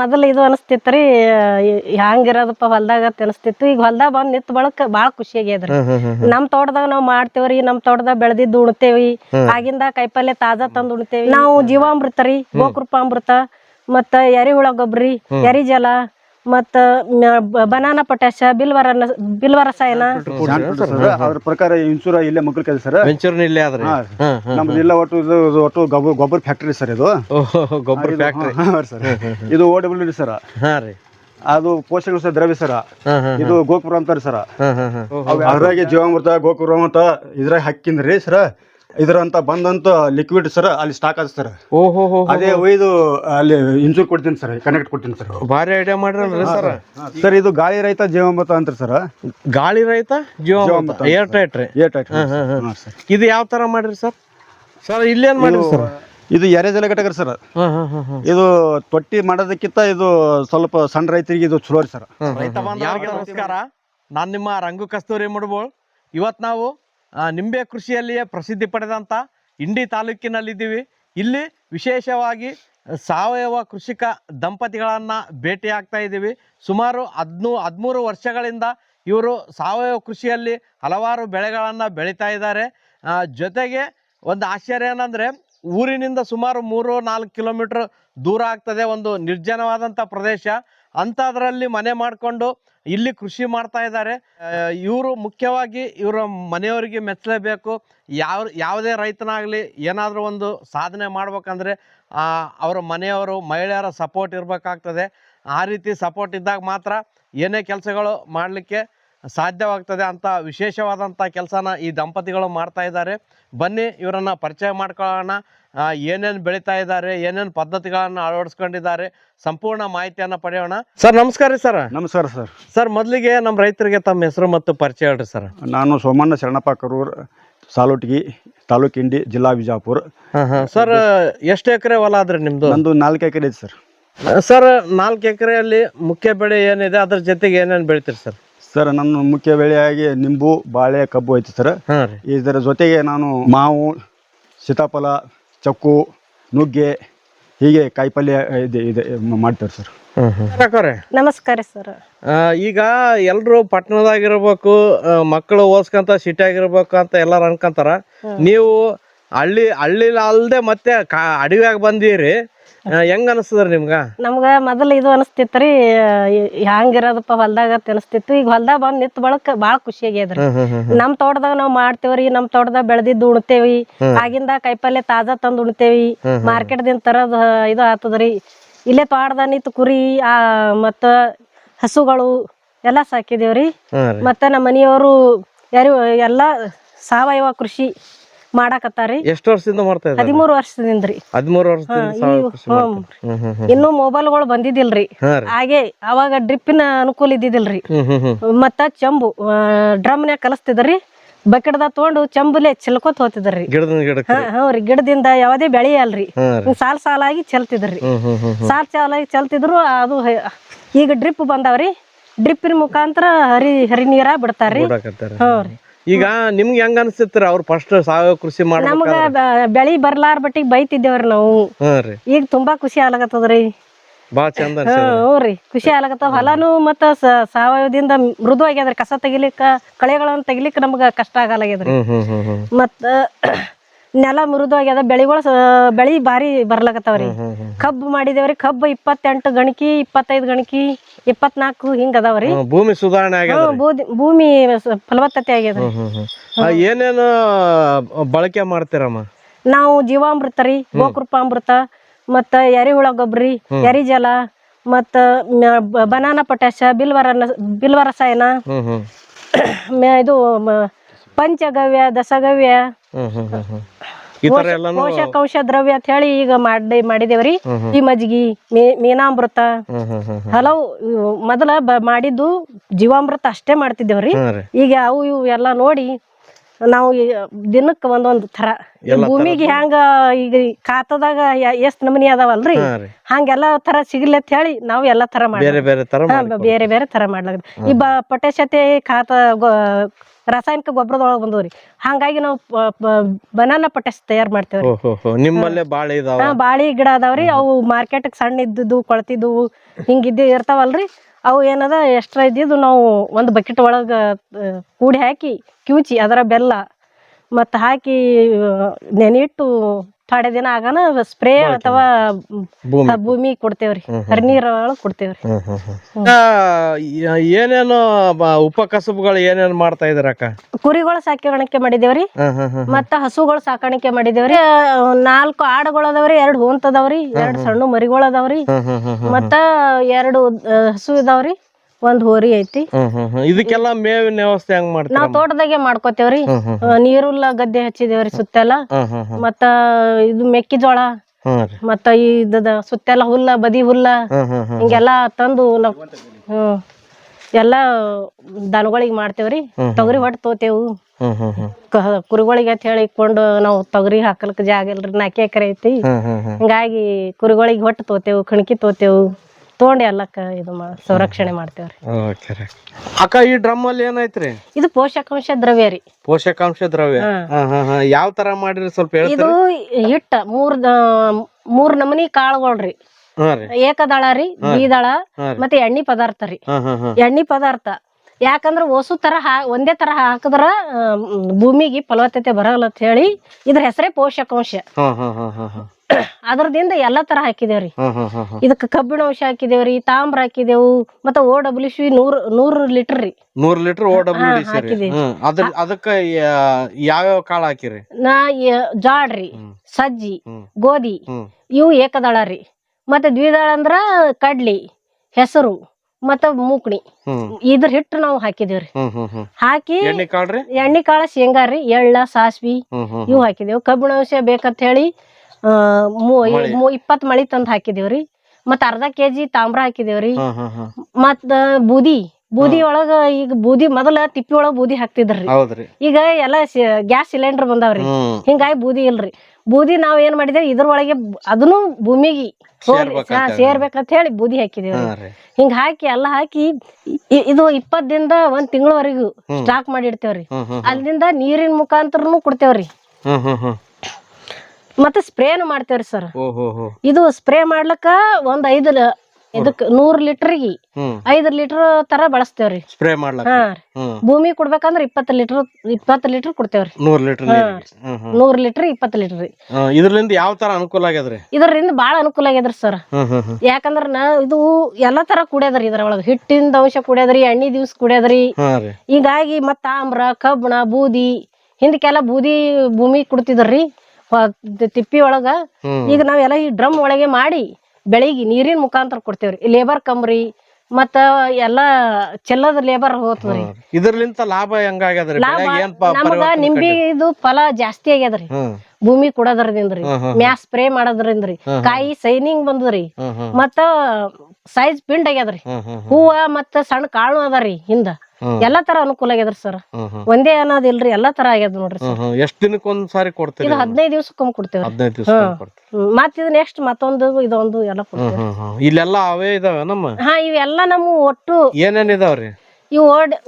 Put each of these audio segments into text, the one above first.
ಮೊದಲು ಇದು ಅನಿಸ್ತಿತ್ರಿ ಹ್ಯಾಂಗಿರೋದಪ್ಪ ಹೊಲ್ದಾಗ ಅಂತ ಅನಿಸ್ತಿತ್ತು. ಈಗ ಹೊಲ್ದಾಗ ಬಂದ್ ನಿಂತ ಬಳಕ ಬಾಳ ಖುಷಿ ಆಗ್ಯದ್ರಿ. ಹ್ಮ್ ಹ್ಮ್ ಹ್ಮ್ ನಮ್ ತೋಟದಾಗ ನಾವ್ ಮಾಡ್ತೇವ್ರಿ ನಮ್ ತೋಟದಾಗ ಬೆಳೆದಿದ್ದು ಉಣ್ತೇವಿ. ಆಗಿಂದ ಕಾಯಿಪಲ್ಲೆ ತಾಜಾ ತಂದ್ ಉಣ್ತೇವಿ. ನಾವು ಜೀವಾಮೃತ ರೀ ಗೋಕೃಪಾಮೃತ ಮತ್ತ ಎರಿಹುಳ ಗೊಬ್ರಿ ಎರಿ ಜಲ ಮತ್ತ ಬನಾನಾ ಪೊಟ್ಯಾಶ ಬಿಲ್ವರ ಬಿಲ್ವ ರಸಾಯನ ಅದ್ರ ಪ್ರಕಾರ ಇನ್ಸೂರ ಇಲ್ಲೇ ಮಗ್ಳು ಕೆಲಸ ಸರ್. ವೆಂಚೂರ್ನ ಇಲ್ಲೇ ಆದ್ರಿ. ನಮ್ದು ಇಲ್ಲ ಒಟ್ಟು ಇದು ಇದು ಒಟ್ಟು ಗೊಬ್ಬರ ಗೊಬ್ಬರ ಫ್ಯಾಕ್ಟ್ರಿ ಸರ್ ಇದು. ಓಹೋ ಗೊಬ್ಬರ ಫ್ಯಾಕ್ಟರಿ ಸರ್. ಇದು ಓ ಡಬ್ಲ್ಯೂ ಸರ್. ಹಾ ರೀ. ಅದು ಪೋಷಕ ಸರ್ ದ್ರವ್ಯ ಸರ. ಇದು ಗೋಪುರ ಅಂತಾರೆ ಸರ್. ಹಾ ಹಾ ಹಾ. ಅದ್ರಾಗೆ ಜೀವಾಮೃತ ಗೋಕುರಾಮೃತ ಇದ್ರಾಗ ಹಾಕಿಂದ್ರಿ ಸರ್. ಇದ್ರಂತ ಬಂದಂತ ಲಿಕ್ವಿಡ್ ಸರ್ ಅಲ್ಲಿ ಸ್ಟಾಕ್ ಅದ ಸರ್ ಓಹೋ ಹೋ ಅದೇ ಒಯ್ದು ಅಲ್ಲಿ ಇನ್ಸೂರ್ ಕೊಡ್ತೀನಿ ಸರ್ ಕನೆಕ್ಟ್ ಕೊಡ್ತೀನಿ ಸರ್ ಭಾರಿ ಐಡಿಯಾ ಮಾಡಿರಲ್ಲ ಸರ್ ಸರ್ ಇದು ಗಾಳಿ ರೈತ ಜೀವಾಮೃತ ಅಂತಾರೆ ಸರ್ ಗಾಳಿ ರೈತ ಜೀವಾಮೃತ ಏರ್ ಟೈಟ್ ರೀ. ಏರ್ ಟೈಟ್ ಹಾಂ ಇದು ಯಾವ ತರ ಮಾಡ್ರಿ ಸರ್ ಸರ್ ಇಲ್ಲೇನ್ ಮಾಡ್ರಿ ಸರ್ ಇದು ಎರೆ ಜಲ ಘಟಕ ಸರ್ ಹಾ ಹಾ ಹಾ ಹಾ. ಇದು ತೊಟ್ಟಿ ಮಾಡೋದಕ್ಕಿಂತ ಇದು ಸ್ವಲ್ಪ ಸಣ್ಣ ರೈತರಿಗೆ ಇದು ಚಲೋ ರೀ ಸರ್ ನಮಸ್ಕಾರ. ನಾನು ನಿಮ್ಮ ರಂಗು ಕಸ್ತೂರಿ ಮುಡ್ಬೋಳ್. ಇವತ್ತು ನಾವು ನಿಂಬೆ ಕೃಷಿಯಲ್ಲಿಯೇ ಪ್ರಸಿದ್ಧಿ ಪಡೆದಂಥ ಇಂಡಿ ತಾಲೂಕಿನಲ್ಲಿದ್ದೀವಿ. ಇಲ್ಲಿ ವಿಶೇಷವಾಗಿ ಸಾವಯವ ಕೃಷಿಕ ದಂಪತಿಗಳನ್ನು ಭೇಟಿಯಾಗ್ತಾ ಇದ್ದೀವಿ. ಸುಮಾರು ಹದ್ನೂ, ಹದಿಮೂರು ವರ್ಷಗಳಿಂದ ಇವರು ಸಾವಯವ ಕೃಷಿಯಲ್ಲಿ ಹಲವಾರು ಬೆಳೆಗಳನ್ನು ಬೆಳೀತಾ ಇದ್ದಾರೆ. ಜೊತೆಗೆ ಒಂದು ಆಶ್ಚರ್ಯ ಏನಂದರೆ ಊರಿನಿಂದ ಸುಮಾರು ಮೂರು ನಾಲ್ಕು ಕಿಲೋಮೀಟ್ರ್ ದೂರ ಆಗ್ತದೆ ಒಂದು ನಿರ್ಜನವಾದಂಥ ಪ್ರದೇಶ. ಅಂಥದ್ರಲ್ಲಿ ಮನೆ ಮಾಡಿಕೊಂಡು ಇಲ್ಲಿ ಕೃಷಿ ಮಾಡ್ತಾ ಇದ್ದಾರೆ. ಇವರು ಮುಖ್ಯವಾಗಿ ಇವರ ಮನೆಯವರಿಗೆ ಮೆಚ್ಚಲೇಬೇಕು. ಯಾವ, ಯಾವುದೇ ರೈತನಾಗಲಿ ಏನಾದರೂ ಒಂದು ಸಾಧನೆ ಮಾಡ್ಬೇಕಂದ್ರೆ ಅವರ ಮನೆಯವರು ಮಹಿಳೆಯರ ಸಪೋರ್ಟ್ ಇರಬೇಕಾಗ್ತದೆ. ಆ ರೀತಿ ಸಪೋರ್ಟ್ ಇದ್ದಾಗ ಮಾತ್ರ ಏನೇ ಕೆಲಸಗಳು ಮಾಡಲಿಕ್ಕೆ ಸಾಧ್ಯವಾಗ್ತದೆ ಅಂತ ವಿಶೇಷವಾದಂಥ ಕೆಲಸನ ಈ ದಂಪತಿಗಳು ಮಾಡ್ತಾ ಇದ್ದಾರೆ. ಬನ್ನಿ, ಇವರನ್ನು ಪರಿಚಯ ಮಾಡ್ಕೊಳ್ಳೋಣ. ಏನೇನು ಬೆಳೀತಾ ಇದ್ದಾರೆ ಏನೇನು ಪದ್ಧತಿಗಳನ್ನು ಅಳವಡಿಸ್ಕೊಂಡಿದ್ದಾರೆ ಸಂಪೂರ್ಣ ಮಾಹಿತಿಯನ್ನು ಪಡೆಯೋಣ. ಸರ್ ನಮಸ್ಕಾರ ರೀ ಸರ್. ನಮಸ್ಕಾರ ಸರ್. ಸರ್ ಮೊದಲಿಗೆ ನಮ್ಮ ರೈತರಿಗೆ ತಮ್ಮ ಹೆಸರು ಮತ್ತು ಪರಿಚಯ ಹೇಳ್ರಿ ಸರ್. ನಾನು ಸೋಮಣ್ಣ ಶರಣಪ್ಪ ಕರೂರ್ ಸಾಲೋಟಿಗಿ ತಾಲೂಕು ಇಂಡಿ ಜಿಲ್ಲಾ ಹಾಂ ಸರ್ ಎಷ್ಟು ಎಕರೆ ಹೊಲ ಆದ್ರಿ ನಿಮ್ಮದು ನಂದು ನಾಲ್ಕು ಎಕರೆ ಇದೆ ಸರ್. ಸರ್ ನಾಲ್ಕು ಎಕರೆಯಲ್ಲಿ ಮುಖ್ಯ ಬೆಳೆ ಏನಿದೆ ಅದ್ರ ಜೊತೆಗೆ ಏನೇನು ಬೆಳಿತೀರಿ ಸರ್? ಸರ್ ನನ್ನ ಮುಖ್ಯ ಬೆಳೆಯಾಗಿ ನಿಂಬು ಬಾಳೆ ಕಬ್ಬು ಐತಿ ಸರ್. ಇದರ ಜೊತೆಗೆ ನಾನು ಮಾವು ಸೀತಾಫಲ ಚಕ್ಕು ನುಗ್ಗೆ ಹೀಗೆ ಕಾಯಿಪಲ್ಯ ಇದೆ ಇದು ಮಾಡ್ತಾರೆ ಸರ್. ನಮಸ್ಕಾರ ಸರ್. ಈಗ ಎಲ್ಲರೂ ಪಟ್ಟಣದಾಗಿರ್ಬೇಕು ಮಕ್ಕಳು ಸಿಟಿ ಸಿಟಿಯಾಗಿರ್ಬೇಕು ಅಂತ ಎಲ್ಲಾರು ಅನ್ಕೊಂತಾರ. ನೀವು ಹಳ್ಳಿ ಹಳ್ಳಿ ಅಲ್ದೆ ಮತ್ತೆ ಅಡವ್ಯಾಗ ಬಂದೀರಿ. ಹೆಂಗ ಅನಿಸ್ತದ್ರಿ ನಿಮ್ಗ? ನಮ್ಗ ಮೊದಲ ಇದು ಅನಿಸ್ತಿತ್ರಿ ಹ್ಯಾಂಗಿರೋದಪ್ಪ ಹೊಲ್ದಾಗ ಅನಿಸ್ತಿತ್ತು. ಈಗ ಹೊಲ್ದಾಗ ಬಂದ್ ನಿಂತ ಬಳಕ ಬಾಳ ಖುಷಿ ಆಗ್ಯದ್ರಿ. ನಮ್ ತೋಟದಾಗ ನಾವ್ ಮಾಡ್ತೇವ್ರಿ ನಮ್ ತೋಟದಾಗ ಬೆಳೆದಿದ್ದು ಉಣ್ತೇವಿ. ಆಗಿಂದ ಕಾಯಿಪಲ್ಲೆ ತಾಜಾ ತಂದ್ ಉಣ್ತೇವಿ. ಮಾರ್ಕೆಟ್ ದಿಂದ ತರದ್ ಇದು ಆತದ್ರಿ. ಇಲ್ಲೇ ತೋಟದಾಗ ನಿಂತು ಕುರಿ ಆ ಮತ್ತ ಹಸುಗಳು ಎಲ್ಲಾ ಸಾಕಿದೇವ್ರಿ ಮತ್ತ ನಮ್ಮ ಮನಿಯವರು ಯಾರು ಎಲ್ಲಾ ಸಾವಯವ ಕೃಷಿ ಮಾಡಾಕತ್ತಾರಿ. ಎಷ್ಟು ವರ್ಷದಿಂದ ಮಾಡ್ತಾ ಇದ್ದಾರೆ? ಹದಿಮೂರು ಹದಿಮೂರು ವರ್ಷದಿಂದ ರೀ ಹ್ಮ್ ಹ್ಮ್ ಇನ್ನು ಮೊಬೈಲ್ಗಳು ಬಂದಿದ್ದಿಲ್ರಿ. ಹಾಗೆ ಅವಾಗ ಡ್ರಿಪ್ಪಿನ ಅನುಕೂಲ ಇದ್ದಿದ್ದಿಲ್ರಿ. ಮತ್ತ ಚಂಬು ಡ್ರಮ್ನ್ಯಾಗ ಕಲಿಸ್ತಿದ್ರಿ ಬಕೆಟ್ದಾಗ ತಗೊಂಡು ಚಂಬುಲೆ ಚೆಲ್ಕೋತ ಹೋಗ್ತಿದ್ರಿ ಹ್ಞೂ ಗಿಡದಿಂದ ಯಾವುದೇ ಬೆಳೆ ಅಲ್ರಿ. ಸಾಲ್ ಸಾಲಾಗಿ ಚೆಲ್ತಿದ್ರಿ ಸಾಲ್ ಸಾಲಾಗಿ ಚೆಲ್ತಿದ್ರು ಅದು ಈಗ ಡ್ರಿಪ್ ಬಂದಾವ್ರಿ. ಡ್ರಿಪ್ಪಿನ ಮುಖಾಂತರ ಹರಿ ಹರಿ ನೀರ ಬಿಡ್ತಾರ್ರಿ. ಹ್ಞೂ ರೀ. ಈಗ ನಿಮ್ಗೆ ಹೆಂಗ ರೀ ಅವ್ರು ಫಸ್ಟ್ ಸಾವಯವ ಕೃಷಿ ನಮಗ ಮಾಡ್ಬೇಕಾದ್ರೆ ಬ- ಬೆಳಿ ಬರ್ಲಾರ ಬಟ್ಟಿಗೆ ಬೈತಿದ್ದೇವ್ರಿ ನಾವು. ಈಗ ತುಂಬಾ ಖುಷಿ ಆಗ್ಲಕತ್ತದ್ರಿ. ಬಾಳ ಚಂದ ಹ್ಞೂ ಹ್ಞೂ ರೀ ಖುಷಿ ಆಗತ್ತ ಹೊಲನು ಮತ್ತ ಸಾವಯವದಿಂದ ಮೃದು ಆಗ್ಯದ್ರಿ ಕಸ ತೆಗಿಲಿಕ್ಕ ಕಳೆಗಳನ್ನ ತೆಗಿಲಿಕ್ಕ ನಮ್ಗ ಕಷ್ಟ ಆಗಲಾಗ್ಯದ್ರಿ. ಮತ್ತ ನೆಲ ಮೃದು ಆಗ್ಯದ ಬೆಳಿಗೊಳ ಬೆಳಿ ಭಾರಿ ಬರ್ಲಕತ್ತಾವ್ರಿ. ಕಬ್ಬು ಮಾಡಿದೇವ್ರಿ ಕಬ್ಬು ಇಪ್ಪತ್ತೆಂಟು ಗಣಕಿ ಇಪ್ಪತ್ತೈದು ಗಣಕಿ ಇಪ್ಪತ್ನಾಲ್ಕು ಹಿಂಗ ಅದಾವ್ರಿ. ಭೂಮಿ ಸುಧಾರಣೆ ಆಗ್ಯದ ಭೂಮಿ ಫಲವತ್ತತೆ ಆಗ್ಯದ್ರಿ ಹ್ಮ್ ಹ್ಮ್ ಆ, ಏನೇನು ಬಳಕೆ ಮಾಡ್ತೀರಮ್ಮ? ನಾವು ಜೀವಾಮೃತ ರೀ ಗೋಕೃಪಾಮೃತ ಮತ್ತ ಎರಿಹುಳ ಗೊಬ್ಬರಿ ಎರಿ ಜಲ ಮತ್ತ ಬನಾನ ಪೊಟ್ಯಾಶ ಬಿಲ್ವರ ಬಿಲ್ವರಸಾಯನ ಇದು ಪಂಚಗವ್ಯ ದಸಗವ್ಯ ಈ ತರ ಎಲ್ಲಾನು ಪೋಷಕಾಂಶ ದ್ರವ್ಯ ಅಂತ ಹೇಳಿ ಈಗ ಮಾಡಿ ಮಾಡಿದೇವ್ರಿ. ಈ ಮಜ್ಗಿ ಮೀ- ಮೀನಾಮೃತ ಹಲವು ಮೊದಲ ಮಾಡಿದ್ದು ಜೀವಾಮೃತ ಅಷ್ಟೇ ಮಾಡ್ತಿದ್ದೇವ್ರಿ. ಈಗ ಅವು ಇವು ಎಲ್ಲಾ ನೋಡಿ ನಾವು ದಿನಕ್ಕೆ ಒಂದೊಂದ್ ತರ ಭೂಮಿಗೆ ಹೆಂಗ ಈಗ ಯ- ಎಷ್ಟ್ ನಮನಿ ಅದಾವಲ್ರಿ? ಹಂಗೆಲ್ಲಾ ತರ ಸಿಗ್ಲಿ ಅಂತ ಹೇಳಿ ನಾವು ಎಲ್ಲಾ ತರ ಮಾಡಿ ಬೇರೆ ಬೇರೆ ತರ ಬೇರೆ ಬೇರೆ ತರ ಮಾಡ್ಲಾಗ್ತದೆ. ಈ ಬ ಪೊಟ್ಯಾಶತೆ ಖಾತ ರಾಸಾಯನಿಕ ಗೊಬ್ಬರದೊಳಗೆ ಬಂದವ್ರಿ ಹಂಗಾಗಿ ನಾವು ಬನಾನಾ ಪೊಟ್ಯಾಶ್ ತಯಾರು ಮಾಡ್ತೇವ್ರಿ. ನಿಮ್ಮಲ್ಲೇ ಬಾಳೆ ಗಿಡ ಅದಾವ್ರಿ. ಅವು ಮಾರ್ಕೆಟ್ ಸಣ್ಣ ಇದ್ದಿದ್ದು ಕೊಳತಿದ್ದು ಹಿಂಗಿದ್ದು ಇರ್ತಾವಲ್ರಿ. ಅವು ಏನದ ಎಕ್ಸ್ಟ್ರಾ ಇದ್ದಿದ್ದು ನಾವು ಒಂದು ಬಕೆಟ್ ಒಳಗೆ ಕೂಡಿ ಹಾಕಿ ಕಿವುಚಿ ಅದರ ಬೆಲ್ಲ ಮತ್ತು ಹಾಕಿ ನೆನೆಯಿಟ್ಟು ಥೋಡೆ ದಿನ ಆಗನ ಸ್ಪ್ರೇ ಅಥವಾ ಭೂಮಿ. ಭೂಮಿ ಕೊಡ್ತೇವ್ರಿ. ಹರಿನೀರ್ ಒಳಗೆ ಕೊಡ್ತೇವ್ರಿ. ಏನೇನು ಉಪಕಸಬುಗಳು ಏನೇನು ಮಾಡ್ತಾ ಇದಾರ ಅಕ್ಕ? ಕುರಿಗಳು ಸಾಕಾಣಿಕೆ ಮಾಡಿದೇವ್ರಿ. ಮತ್ತ ಹಸುಗಳು ಸಾಕಾಣಿಕೆ ಮಾಡಿದೇವ್ರಿ. ನಾಲ್ಕು ಆಡುಗಳು ಅದಾವ್ರಿ ಎರಡು ಹೂಂತದವ್ರಿ ಅದಾವ್ರಿ ಎರಡು ಸಣ್ಣ ಮರಿಗಳು ಅದಾವ್ರಿ. ಹ್ಮ್ ಹ್ಮ್ ಹ್ಮ್ ಹ್ಮ್ ಮತ್ತ ಎರಡು ಹಸು ಇದಾವ್ರಿ. ಒಂದ್ ಹೋರಿ ಐತಿ. ಹ್ಮ್ ಹ್ಮ್ ಹ್ಮ್. ಇದಕ್ಕೆಲ್ಲ ಮೇವಿನ ವ್ಯವಸ್ಥೆ ಹೆಂಗ್ ಮಾಡ್ತೀರ ನಾವ್ ತೋಟದಾಗೆ ಮಾಡ್ಕೋತೇವ್ರಿ. ಹ್ಮ್ ಹ್ಮ್ ಆ, ನೀರುಲ್ಲ ಗದ್ದೆ ಹಚ್ಚಿದೇವ್ರಿ ಸುತ್ತೆಲ್ಲ. ಹ್ಮ್ ಹ್ಮ್ ಹ್ಮ್ ಮತ್ತ ಇದು ಮೆಕ್ಕಿಜೋಳ ಹ್ಮ್ ರೀ. ಮತ್ತ ಇದ ಸುತ್ತೆಲ್ಲ ಹುಲ್ಲ ಬದಿ ಹುಲ್ಲ ಹ್ಮ್ ಹ್ಮ್ ಹ್ಮ್ ಹಿಂಗೆಲ್ಲಾ ತಂದು ನಾವ್ ಹ್ಮ್ ಎಲ್ಲಾ ದನಗಳಿಗೆ ಮಾಡ್ತೇವ್ರಿ. ತೊಗರಿ ಹೊಟ್ಟು ತೋತೇವು. ಹ್ಮ್ ಹ್ಮ್ ಹ್ಮ್. ಕ- ಕುರಿಗಳಿಗೆ ಅಂತ ಹೇಳಿ ಇಟ್ಕೊಂಡು ನಾವು ತೊಗರಿ ಹಾಕಲಿಕ್ಕೆ ಜಾಗ ಇಲ್ರಿ ನಾಲ್ಕು ಎಕರೆ ಐತಿ. ಹ್ಮ್ ಹ್ಮ್ ಹ್ಮ್. ಹಿಂಗಾಗಿ ಕುರಿಗಳಿಗೆ ಹೊಟ್ಟು ತೋತೇವು ಕಣಕಿ ತೋತೇವು. ತೊಗೊಂಡು ಅಲ್ಲಕ್ಕ ಇದು ಮಾ ಸಂರಕ್ಷಣೆ ಮಾಡ್ತೇವ್ರಿ. ಓಕೆ ರೀ. ಅಕ್ಕ ಈ ಡ್ರಮ್ ಅಲ್ಲಿ ಏನೈತ್ರಿ ಇದು ಪೋಷಕಾಂಶ ದ್ರವ್ಯ ರೀ. ಪೋಷಕಾಂಶ ದ್ರವ್ಯ. ಯಾವ ತರ ಮಾಡಿರಿ ಸ್ವಲ್ಪ ಇದು ಹಿಟ್ಟ ಮೂರ್ ದ- ಮೂರ್ ನಮನಿ ಕಾಳುಗಳ್ರಿ ಏಕದಳ ರೀ ದ್ವಿದಳ ಮತ್ತೆ ಎಣ್ಣಿ ಪದಾರ್ಥ ರೀ. ಎಣ್ಣಿ ಪದಾರ್ಥ. ಯಾಕಂದ್ರ ಹೊಸು ತರ ಹಾ ಒಂದೇ ತರ ಹಾಕಿದ್ರ ಆ, ಮ್, ಭೂಮಿಗೆ ಫಲವತ್ತತೆ ಬರಲ್ಲ ಅಂತ ಹೇಳಿ ಇದ್ರ ಹೆಸರೇ ಪೋಷಕಾಂಶ. ಅದ್ರದಿಂದ ಎಲ್ಲಾ ತರ ಹಾಕಿದೇವ್ರಿ. ಇದಕ್ಕ ಕಬ್ಬಿಣ ಅಂಶ ಹಾಕಿದೇವ್ರಿ ತಾಮ್ರ ಹಾಕಿದೆವು ಮತ್ತೆ ಓ ಡಬ್ಲ್ಯೂ ಸಿ ನೂರ್ ನೂರ್ ಲೀಟರ್ ರೀ. ನೂರ್ ಲೀಟರ್ ಓ ಡಬ್ಲ್ಯೂ ಅದಕ್ಕ ಯಾವ್ಯಾವ ಕಾಳು ಹಾಕಿರಿ? ನಾ ಜಾಡ್ರಿ ಸಜ್ಜಿ ಗೋಧಿ ಇವು ಏಕದಳ ರೀ. ಮತ್ತೆ ದ್ವಿದಳ ಅಂದ್ರ ಕಡ್ಲಿ ಹೆಸರು ಮತ್ತ ಮೂಕ್ಣಿ. ಇದ್ರ ಹಿಟ್ಟು ನಾವು ಹಾಕಿದೇವ್ರಿ. ಹಾಕಿ ಎಣ್ಣೆ ಕಾಳ ಶೇಂಗಾ ರೀ ಎಳ್ಳ ಸಾಸ್ವಿ ಇವು ಹಾಕಿದೇವು. ಕಬ್ಬಿಣ ಅಂಶ ಬೇಕಂತ ಹೇಳಿ ಇಪ್ಪತ್ ಮಳಿ. ತಂದ್ ಹಾಕಿದೇವ್ರಿ. ಮತ್ತ ಅರ್ಧ ಕೆಜಿ ತಾಮ್ರ ಹಾಕಿದೇವ್ರಿ. ಮತ್ ಬೂದಿ. ಬೂದಿ ಒಳಗ ಈಗ ಬೂದಿ ಮೊದಲ ತಿಪ್ಪಿ ಒಳಗ ಬೂದಿ ಹಾಕ್ತಿದ್ರಿ ಈಗ ಎಲ್ಲಾ ಗ್ಯಾಸ್ ಸಿಲಿಂಡರ್ ಬಂದಾವ್ರಿ. ಹಿಂಗಾಗಿ ಬೂದಿ ಇಲ್ರಿ. ಬೂದಿ ನಾವ್ ಏನ್ ಮಾಡಿದೇವ್ ಇದ್ರೊಳಗೆ ಅದನ್ನು ಭೂಮಿಗೆ ಸೇರ್ಬೇಕಂತ ಹೇಳಿ. ಬೂದಿ ಹಾಕಿದೇವ್ರಿ. ಹಿಂಗ ಹಾಕಿ ಎಲ್ಲ ಹಾಕಿ ಇದು ಇಪ್ಪತ್ ದಿನದ ಒಂದ್ ತಿಂಗಳವರೆಗೂ ಸ್ಟಾಕ್ ಮಾಡಿ ಇಡ್ತೇವ್ರಿ ಅಲ್ಲಿಂದ ನೀರಿನ ಮುಖಾಂತರನು ಕೊಡ್ತೇವ್ರಿ. ಮತ್ತೆ ಸ್ಪ್ರೇನು ಮಾಡ್ತೇವ್ರಿ ಸರ್. ಇದು ಸ್ಪ್ರೇ ಮಾಡ್ಲಕ್ಕ ಒಂದ್ ಐದು ಇದಕ್ ನೂರ್ ಲೀಟರ್ಗಿ ಐದ್ ಲೀಟರ್ ತರ ಬಳಸ್ತೇವ್ರಿ. ಸ್ಪ್ರೇ ಮಾಡ್ಲಕ್ಕ? ಹಾ ಭೂಮಿ ಕೊಡ್ಬೇಕಂದ್ರ ಇಪ್ಪತ್ತು ಲೀಟರ್ ಇಪ್ಪತ್ತು ಲೀಟರ್ ಕೊಡ್ತೇವ್ರಿ. ನೂರ್ ಲೀಟರ್ ನೂರ್ ಲೀಟರ್ ಇಪ್ಪತ್ತು ಲೀಟರ್. ರೀ ಇದ್ರಲಿಂದ ಯಾವ ತರ ಅನುಕೂಲ ಆಗ್ಯದ್ರಿ? ಇದರಿಂದ ಬಾಳ ಅನುಕೂಲ ಆಗ್ಯದ್ರಿ ಸರ್. ಯಾಕಂದ್ರ ನಾ ಇದು ಎಲ್ಲಾ ತರ ಇದ್ರ ಇದ್ರೊಳಗ. ಹಿಟ್ಟಿಂದ ಅಂಶ ಕುಡಿಯದ್ರಿ ಎಣ್ಣೆ ದಿವ್ಸ ಕುಡಿಯದ್ರಿ. ಹೀಗಾಗಿ ಮತ್ತ ತಾಮ್ರ ಕಬ್ಬಣ ಬೂದಿ ಹಿಂದಕ್ಕೆಲ್ಲ ಬೂದಿ ಭೂಮಿ ಕುಡ್ತಿದ್ರಿ. ತಿಪ್ಪಿ ಒಳಗ ಈಗ ನಾವೆಲ್ಲ ಈ ಡ್ರಮ್ ಒಳಗೆ ಮಾಡಿ ಬೆಳಿಗ್ಗೆ ನೀರಿನ ಮುಖಾಂತರ ಕೊಡ್ತೇವ್ರಿ. ಲೇಬರ್ ಕಮ್ರಿ ಮತ್ತ ಎಲ್ಲಾ ಚೆಲ್ಲದ ಲೇಬರ್ ಹೋಗ್ತದ್ರಿ ನಮ್ಗ ಲಾಭ ಹೆಂಗಾಗ್ಯದ್ರಿ? ನಮಗ ನಿಂಬಿ ಇದು ಫಲ ಜಾಸ್ತಿ ಆಗ್ಯದ್ರಿ. ಭೂಮಿ ಕೊಡೋದ್ರದಿಂದ್ರಿ. ಮ್ಯಾಸ್ ಸ್ಪ್ರೇ ಮಾಡೋದ್ರಿಂದ್ರಿ ಕಾಯಿ ಸೈನಿಂಗ್ ಬಂದದ್ರಿ ಮತ್ತ ಸೈಜ್ ಪಿಂಡ್ ಆಗ್ಯದ್ರಿ. ಹೂವ ಮತ್ತ ಸಣ್ಣ ಕಾಳು ಅದರಿ ಹಿಂದ. ಎಲ್ಲಾ ತರ ಅನುಕೂಲ ಆಗ್ಯದ್ರಿ ಸರ್. ಒಂದೇ ಅನ್ನೋದ್ ಒಂದೇ ಅನ್ನೋದಿಲ್ರಿ ಎಲ್ಲಾ ತರ ಆಗ್ಯದ ನೋಡ್ರಿ ಎಷ್ಟ್ ದಿನಕ್ಕೆ ಒಂದ್ ಸಾರಿ ಕೊಡ್ತೀರಿ ಇದು ಹದಿನೈದು ದಿವಸಕ್ಕೊಮ್ಮೆ ಕೊಡ್ತೇವೆ ಹದಿನೈದು ದಿವಸ. ಇದು ನೆಕ್ಸ್ಟ್ ಮತ್ತೊಂದು ಇದೊಂದು ಎಲ್ಲ ಕೊಡ್ತೇವೆ ಇಲ್ಲೆಲ್ಲ ಅವೇ ಇದಾವೆ ನಮ್ಮ? ಹಾ ಇವೆಲ್ಲ ನಮ್ಮ ಒಟ್ಟು ಏನೇನ್ ಇದಾವ್ರಿ ಇವು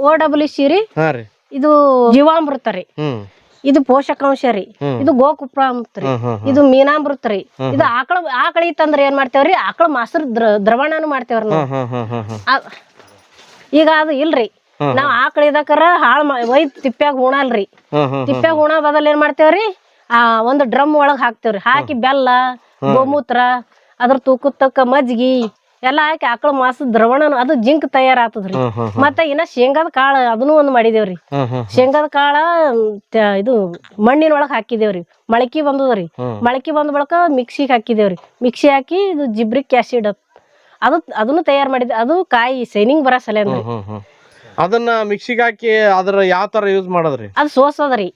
ಓ ಡಬ್ಲ್ಯೂ ಸಿ ರೀ. ಹಾ ರೀ. ಇದು ಜೀವಾಮೃತ ರೀ. ಇದು ಪೋಷಕಾಂಶ ರೀ. ಇದು ಗೋಕುಪ್ರಾಮೃತ ರೀ. ಇದು ಮೀನಾಮೃತ ರೀ. ಇದು ಆಕಳ ಆಕಳ ಇತ್ತಂದ್ರ ಏನ್ ಮಾಡ್ತೇವ್ರಿ? ಆಕಳ ಮಾಸ್ರ ದ್ರ ದ್ರವಣನು ಮಾಡ್ತೇವ್ರಿ ನಾವು. ಈಗ ಅದು ಇಲ್ರಿ. ನಾವ್ ಆಕಳ ಇದಕ್ಕರ ಹಾಳ್ ಒಯ್ದ್ ತಿಪ್ಪ್ಯಾಗ ಉಣಲ್ರಿ ತಿಪ್ಪ್ಯಾಗ ಉಣ ಬದಲ್ ಏನ್ ಮಾಡ್ತೇವ್ರಿ? ಆ ಒಂದ್ ಡ್ರಮ್ ಒಳಗ್ ಹಾಕ್ತೇವ್ರಿ. ಹಾಕಿ ಬೆಲ್ಲ ಗೋಮೂತ್ರ ಅದ್ರ ತೂಕದ್ ತಕ್ಕ ಮಜ್ಗಿ ಎಲ್ಲಾ ಹಾಕಿ ಆಕಳ ಮಾಸದ ದ್ರವಣ ಅದು ಜಿಂಕ್ ತಯಾರಾತದ್ರಿ. ಮತ್ತ ಇನ್ನ ಶೇಂಗಾದ ಕಾಳ ಅದನ್ನು ಒಂದ್ ಮಾಡಿದೇವ್ರಿ. ಶೇಂಗಾದ ಕಾಳ ಇದು ಮಣ್ಣಿನೊಳಗ್ ಹಾಕಿದೇವ್ರಿ. ಮೊಳಕಿ ಬಂದದ್ರಿ. ಮಳಕಿ ಬಂದ ಬಳಕ ಮಿಕ್ಸಿಗೆ ಹಾಕಿದೇವ್ರಿ. ಮಿಕ್ಸಿ ಹಾಕಿ ಇದು ಜಿಬ್ರಿಕ್ ಆಸಿಡ್ ಅದು ಅದನ್ನು ತಯಾರ್ ಮಾಡಿದ ಅದು ಕಾಯಿ ಸೈನಿಂಗ್ ಬರ ಸಲ ಹ್ಮ್ ಹ್ಮ್ ಹ್ಮ್ ಅದನ್ನ ಮಿಕ್ಸಿಗೆ ಹಾಕಿ ಅದ್ರ ಯಾವ ತರ ಯೂಸ್ ಮಾಡೋದ್ರಿ? ಅದು ಸೋಸೋದ್ರಿ.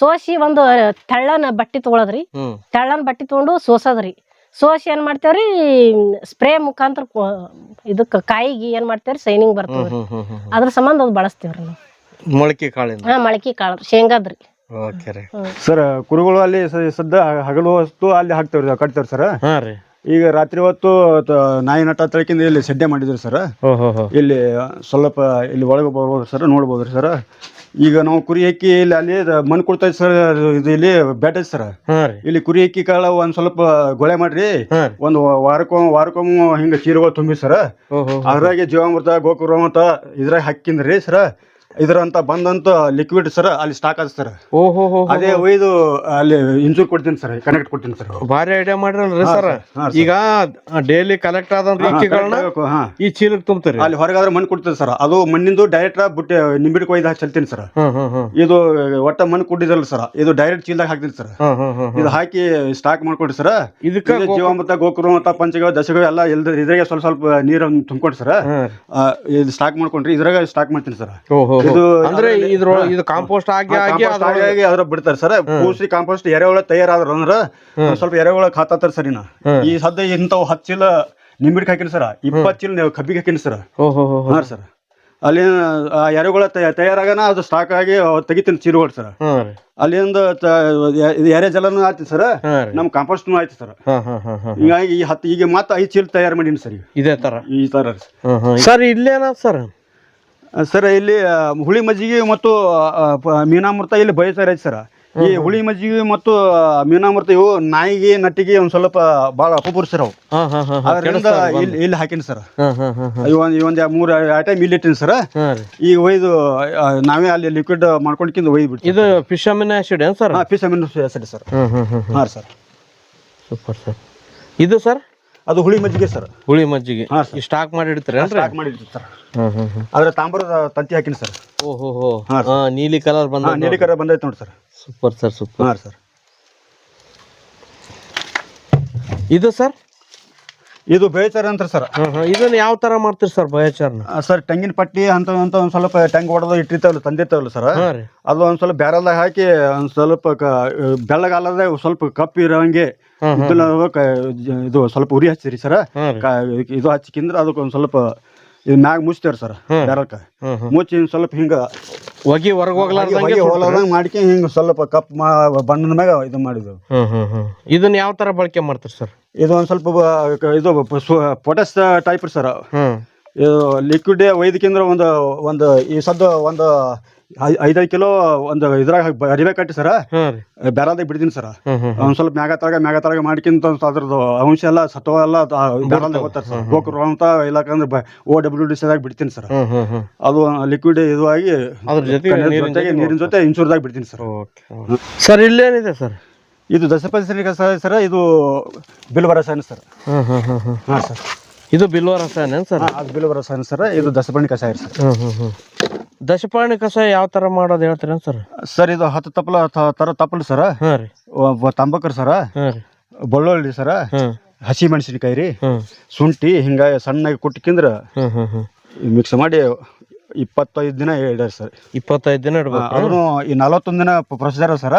ಸೋಸಿ ಒಂದು ತೆಳ್ಳನ ಬಟ್ಟಿ ತಗೊಳದ್ರಿ. ತೆಳ್ಳನ ಬಟ್ಟಿ ತಗೊಂಡು ಸೋಸೋದ್ರಿ. ಸೋಸಿ ಏನ್ ಮಾಡ್ತೇವ್ರಿ ಸ್ಪ್ರೇ ಮುಖಾಂತರ ಇದಕ್ಕ ಕಾಯಿಗೆ ಏನ್ ಮಾಡ್ತೇವ್ರಿ ಸೈನಿಂಗ್ ಬರ್ತದ್ರಿ. ಅದ್ರ ಸಂಬಂಧ ಅದು ಬಳಸ್ತೇವ್ರಿ ನಾವು. ಮೊಳಕೆ ಕಾಳಿಂದ? ಹಾ ಮೊಳಕೆ ಕಾಳು ಶೇಂಗಾದ್ರಿ. ಸರ್ ಕುರುಗಳು ಅಲ್ಲಿ ಸದ್ದ ಹಗಲು ಹೊತ್ತು ಅಲ್ಲಿ ಹಾಕ್ತೇವ್ರಿ ಕಟ್ತೇವ್ರಿ ಸರ್? ಹಾ ರೀ. ಈಗ ರಾತ್ರಿ ಹೊತ್ತು ತ- ನಾಯಿ ನಟ ತಳಕಿಂದ ಇಲ್ಲಿ ಸಡ್ಡೆ ಮಾಡಿದ್ರು ಸರ್. ಹೋ ಹೋ ಹೋ. ಇಲ್ಲಿ ಸ್ವಲ್ಪ ಇಲ್ಲಿ ಒಳಗೆ ಬರ್ಬೋದು ಸರ್ ನೋಡ್ಬೋದು ರೀ ಸರ್. ಈಗ ನಾವು ಕುರಿ ಹಾಕಿ ಇಲ್ಲಿ ಅಲ್ಲಿ ಮಣ್ಣು ಕೊಡ್ತಾ ಸರ್ ಇದು ಇಲ್ಲಿ ಬ್ಯಾಟ್ ಐತೆ ಸರ್. ಹಾ ರೀ. ಇಲ್ಲಿ ಕುರಿ ಅಕ್ಕಿ ಕಾಳ ಒಂದ್ ಸ್ವಲ್ಪ ಗೊಳೆ ಮಾಡ್ರಿ. ಒಂದ್ ರೀ. ಒಂದು ವಾರಕ್ಕೊಮ್ಮೆ ವಾರಕ್ಕೊಮ್ಮೆ ಹಿಂಗ ಚೀರಗಳು ತುಂಬಿ ಸರ್. ಹೋ ಹೋ ಅದ್ರಾಗೆ ಜೀವಾಮೃತ ಗೋಕುರಾಮೃತ ಇದ್ರಾಗ ಹಾಕಿಂದ್ರಿ ಸರ್. ಇದ್ರಂತ ಬಂದಂತ ಲಿಕ್ವಿಡ್ ಸರ್ ಅಲ್ಲಿ ಸ್ಟಾಕ್ ಅದ ಸರ್ ಓಹೋ ಹೋ ಅದೇ ಒಯ್ದು ಅಲ್ಲಿ ಇಂಚೂರ್ ಕೊಡ್ತೀನಿ ಸರ್ ಕನೆಕ್ಟ್ ಕೊಡ್ತೀನಿ ಸರ್ ಭಾರಿ ಐಡಿಯಾ ಮಾಡಿರಲ್ರಿ ಸರ್ ಈಗ ಡೈಲಿ ಕಲೆಕ್ಟ್ ಆದಂತ ಈ ಚೀಲಕ್ಕೆ ತುಂಬ್ತಾರೆ? ಅಲ್ಲಿ ಹೊರಗಾದ್ರೆ ಮಣ್ಣು ಕೊಡ್ತದೆ ಸರ್ ಅದು ಮಣ್ಣಿಂದು ಡೈರೆಕ್ಟ್ ಬುಟ್ಟೆ ನಿಂಬಿಡ್ಕ ಒಯ್ದು ಹಾಕಿ ಚಲ್ತೀನಿ ಸರ್ ಇದು ಒಟ್ಟ ಮಣ್ಣು ಕೊಟ್ಟಿದ್ರಲ್ಲ ಸರ್ ಇದು ಡೈರೆಕ್ಟ್ ಚೀಲದಾಗ ಹಾಕ್ತೀನಿ ಸರ್ ಇದು ಹಾಕಿ ಸ್ಟಾಕ್ ಮಾಡ್ಕೊಡಿ ಸರ್ ಇದಕ್ಕ ಜೀವಾಮೃತ ಜೀವಾಮೃತ ಮತ್ತ ಪಂಚಗವ್ಯ ದಶಗವ್ಯ ಎಲ್ಲ ಇದ್ರಾಗೆ ಸ್ವಲ್ಪ ಸ್ವಲ್ಪ ನೀರನ್ನು ತುಂಬಿಕೊಡಿ ಸರ್ ಇದು ಸ್ಟಾಕ್ ಮಾಡ್ಕೊಂಡ್ರಿ ಇದ್ರಾಗ ಸ್ಟಾಕ್ ಮಾಡ್ತೀನಿ ಸರ್. ಇದು ಅಂದ್ರೆ ಇದ್ರೊಳಗೆ ಇದು ಕಾಂಪೋಸ್ಟ್ ಆಗಿ ಆಗಿ ಆಗಿ ಅದ್ರ ಬಿಡ್ತಾರೆ ಸರ್. ಪೂಸಿ ಕಾಂಪೋಸ್ಟ್ ಎರೆಹುಳ ತಯಾರಾದ್ರ ಅಂದ್ರ ಒಂದ್ ಸ್ವಲ್ಪ ಎರೆಹುಳ ಖಾತಾತಾರ ಸರ್ ಇನ್ನ. ಈ ಸದ್ಯ ಇಂಥವು ಹತ್ತು ಚೀಲ ನಿಂಬಿಡ್ಕ ಹಾಕಿನ ಸರ್. ಇಪ್ಪತ್ತು ಚೀಲ ನೀವು ಕಬ್ಬಿಗೆ ಹಾಕಿನಿ ಸರ್. ಹಾ ಸರ್. ಅಲ್ಲಿ ಎರೆಹುಳ ತಯ- ತಯಾರಾಗನ ಅದು ಸ್ಟಾಕ್ ಆಗಿ ತೆಗಿತೀನಿ ಚೀಲಗಳು ಸರ್. ಅಲ್ಲಿಂದ ಎರೆ ಜಲನೂ ಆಯ್ತು ಸರ್. ನಮ್ ಕಾಂಪೋಸ್ಟ್ ಆಯ್ತು ಸರ್. ಹಿಂಗಾಗಿ ಈ ಹತ್ತು ಈಗ ಮತ್ತೆ ಐದು ಚೀಲ ತಯಾರು ಮಾಡೀನಿ ಸರ್ ಇದೇ ತರ. ಈ ತರ ಸರ್ ಇಲ್ಲೇನ ಸರ್? ಸರ್ ಇಲ್ಲಿ ಹುಳಿ ಮಜ್ಜಿಗೆ ಮತ್ತು ಆ, ಪ- ಮೀನಾಮೃತ ಇಲ್ಲಿ ಬಯಸ್ತಾರೆ ಐತಿ ಸರ್. ಈ ಹುಳಿ ಮಜ್ಜಿಗೆ ಮತ್ತು ಮೀನಾಮೃತ ಇವು ನಾಯಿಗೆ ನಟ್ಟಿಗೆ ಒಂದ್ ಸ್ವಲ್ಪ ಭಾಳ ಅಪಪೂರ್ ಸರ್ ಅವು. ಹಾ ಹಾ ಹಾ ಹಾ. ಅದರಿಂದ ಇಲ್ಲಿ ಇಲ್ಲಿ ಹಾಕಿನಿ ಸರ್. ಹಾ ಹಾ ಹಾ ಹಾ. ಇವೊಂದು ಇವೊಂದು ಮೂರು ಐಟಮ್ ಇಲ್ಲಿ ಇಟ್ಟಿನಿ ಸರ್. ಹಾ ರೀ. ಈಗ ಒಯ್ದು ಆ, ನಾವೇ ಅಲ್ಲಿ ಲಿಕ್ವಿಡ್ ಮಾಡ್ಕೊಂಡ್ಕಿಂದ ಒಯ್ದು ಬಿಡ್ತೀವಿ ಇದು ಫಿಶ್ ಅಮಿನ್ ಆಸಿಡ್ ಏನ್ ಸರ್? ಹಾಂ ಫಿಶ್ ಅಮೀನ್ ಸರಿ. ಸರ್ ಹ್ಮ್ ಹ್ಮ್ ಹ್ಮ್. ಹಾಂ ಸರ್. Super sir. ಇದು ಸರ್? ಅದು ಹುಳಿ ಮಜ್ಜಿಗೆ ಸರ್. ಹುಳಿ ಮಜ್ಜಿಗೆ. ಹಾ, sir. ಈ ಸ್ಟಾಕ್ ಮಾಡಿ ಇಡ್ತೀರೇನ್ರಿ ಸ್ಟಾಕ್ ಮಾಡಿರ್ತೀವಿ ಸರ್. ಹ್ಮ್ ಹ್ಮ್ ಹ್ಮ್. ಅದ್ರ ತಾಮ್ರದ ತಂತಿ ಹಾಕಿನ ಸರ್. ಓಹೋ ಹೋ ಹೋ ಹಾ, ಹಾ ನೀಲಿ ಕಲರ್ ಬಂದ ಹಾಂ ನೀಲಿ ಕಲರ್ ಬಂದೈತೆ ನೋಡಿ ಸರ್. Super sir super. ಹಾಂ ಸರ್. ಇದು ಸರ್? ಇದು ಬೇಚಾರ ಅಂತ ಸರ್. ಇದನ್ನ ಯಾವ ತರ ಮಾಡ್ತೀರಿ ಸರ್ ಬಯಚಾರ್ನ ಸರ್ ತೆಂಗಿನ ಪಟ್ಟಿ ಅಂತ ಅಂತ ಒಂದು ಸ್ವಲ್ಪ ಟೆಂಗ್ ಹೊಡೆದು ಇಟ್ಟಿರ್ತಾವಲ್ಲ ತಂದಿರ್ತಾವಲ್ಲ ಸರ್. ಅದು ಒಂದ್ ಸ್ವಲ್ಪ ಬ್ಯಾರಲ್ದಾಗ ಹಾಕಿ ಒಂದ್ ಸ್ವಲ್ಪ ಬೆಳ್ಳಗಾಲದ ಸ್ವಲ್ಪ ಕಪ್ಪು ಇರೋಂಗೆ ಇದು ಸ್ವಲ್ಪ ಉರಿ ಹಚ್ಚಿರಿ ಸರ್. ಇದು ಹಚ್ಚಿಕಿಂದ್ರ ಅದಕ್ಕೆ ಒಂದ್ ಸ್ವಲ್ಪ ಇದು ಮ್ಯಾಗ ಮುಚ್ತೇವ್ರಿ ಸರ್ ಬ್ಯಾರಲ್ಕ. ಮುಚ್ಚಿ ಸ್ವಲ್ಪ ಹಿಂಗ ಒಗಿ ಹೊರಗೆ ಹೋಗ್ಲಾರ್ದಂಗೆ ಹೋಗ್ಲಾರ್ದಂಗೆ ಮಾಡ್ಕೊಂಡು ಹಿಂಗ ಸ್ವಲ್ಪ ಕಪ್ ಮಾ ಬಣ್ಣದ ಮ್ಯಾಗ ಇದು ಮಾಡಿದ್ವು ಹ್ಮ್ ಹ್ಮ್ ಹ್ಮ್. ಇದನ್ನ ಯಾವ ತರ ಬಳಕೆ ಮಾಡ್ತೀರಿ ಸರ್? ಇದು ಒಂದು ಸ್ವಲ್ಪ ಬ- ಇದು ಪೊಟಸ್ ಟೈಪ್ ಸರ್. ಹ್ಮ್. ಇದು ಲಿಕ್ವಿಡ್ ಒಯ್ದಕ್ಕಿಂದ್ರೆ ಒಂದು ಒಂದು ಈ ಸದ್ದು ಒಂದು ಐದೈದು ಕಿಲೋ ಒಂದು ಇದ್ರಾಗ ಅರಿವೆ ಕಟ್ಟಿ ಸರ್. ಹ್ಮ್ ರೀ. ಬ್ಯಾರಲ್ದಾಗ ಬಿಡ್ತೀನಿ ಸರ್. ಹ್ಮ್ ಹ್ಮ್ ಒಂದ್ ಸ್ವಲ್ಪ ಮ್ಯಾಗ ತರಗ ಮ್ಯಾಗ ತರಗ ಮಾಡ್ಕಿಂತ ಒಂದ್ ಅದ್ರದ್ದು ಅಂಶ ಎಲ್ಲ ಸತ್ವ ಎಲ್ಲ ಬ್ಯಾರಲ್ದಾಗ ಹೋಗ್ತಾರೆ ಸರ್. ಗೋಕುರ ಅಂತ ಇಲ್ಲಕಂದ್ರೆ ಓ ಡಬ್ಲ್ಯೂ ಡಿ ಸಿದಾಗ ಬಿಡ್ತೀನಿ ಸರ್. ಹ್ಮ್ ಹ್ಮ್ ಹ್ಮ್. ಅದು ಲಿಕ್ವಿಡ್ ಇದು ಆಗಿ ಅದ್ರ ಜೊತೆಗೆ ನೀರಿನ ಜೊತೆಗೆ ನೀರಿನ ಜೊತೆ ಇನ್ಶೂರ್ದಾಗ ಬಿಡ್ತೀನಿ ಸರ್. ಓಕೆ ಸರ್ ಇಲ್ಲೇನಿದೆ ಸರ್? ಇದು ಕಷಾಯ ಸರ್ ಇದು ಬಿಲ್ವ ರಸಾಯನ ಸರ್. ಹ್ಮ್ ಹ್ಮ್ ಹಾಂ ಸರ್. ಇದು ಬಿಲ್ವ ರಸಾಯನ ಸರ್? ಹಾಂ ಅದು ಬಿಲ್ವ ರಸಾಯನ ಸರ್ ಇದು ದಶಪಣಿ ಕಷಾಯ ಸರ್. ಹ್ಮ್ ಹ್ಮ್ ಹ್ಮ್. ದಶಪಾಣಿ ಕಸ ಯಾವ ತರ ಮಾಡೋದು ಹೇಳ್ತೀರ ಸರ್? ಸರ್ ಇದು ಹತ್ತು ತಪ್ಪಲ ತರ ತಪ್ಪಲು ಸರ. ಹಾಂ ರೀ. ತಂಬಾಕರ್ ಸರ. ಹಾಂ ರೀ. ಬೆಳ್ಳುಳ್ಳಿ ಸರ. ಹ್ಮ್ ಹಸಿ ಮೆಣಸಿನಕಾಯಿ ರೀ. ಹ್ಮ್ ಶುಂಠಿ ಹಿಂಗಾಗಿ ಸಣ್ಣಗೆ ಕುಟ್ಕಿಂದ್ರೆ ಹ್ಮ್ ಹ್ಮ್ ಹ್ಮ್ ಮಿಕ್ಸ್ ಮಾಡಿ ಇಪ್ಪತ್ತೈದು ದಿನ ಇಡೋದು ಸರ್. ಇಪ್ಪತ್ತೈದು ದಿನ ಇಡಬೇಕು? ಅದನ್ನು ಈ ನಲವತ್ತೊಂದು ದಿನ ಪ್ರೊಸೀಜರ್ ಸರ್.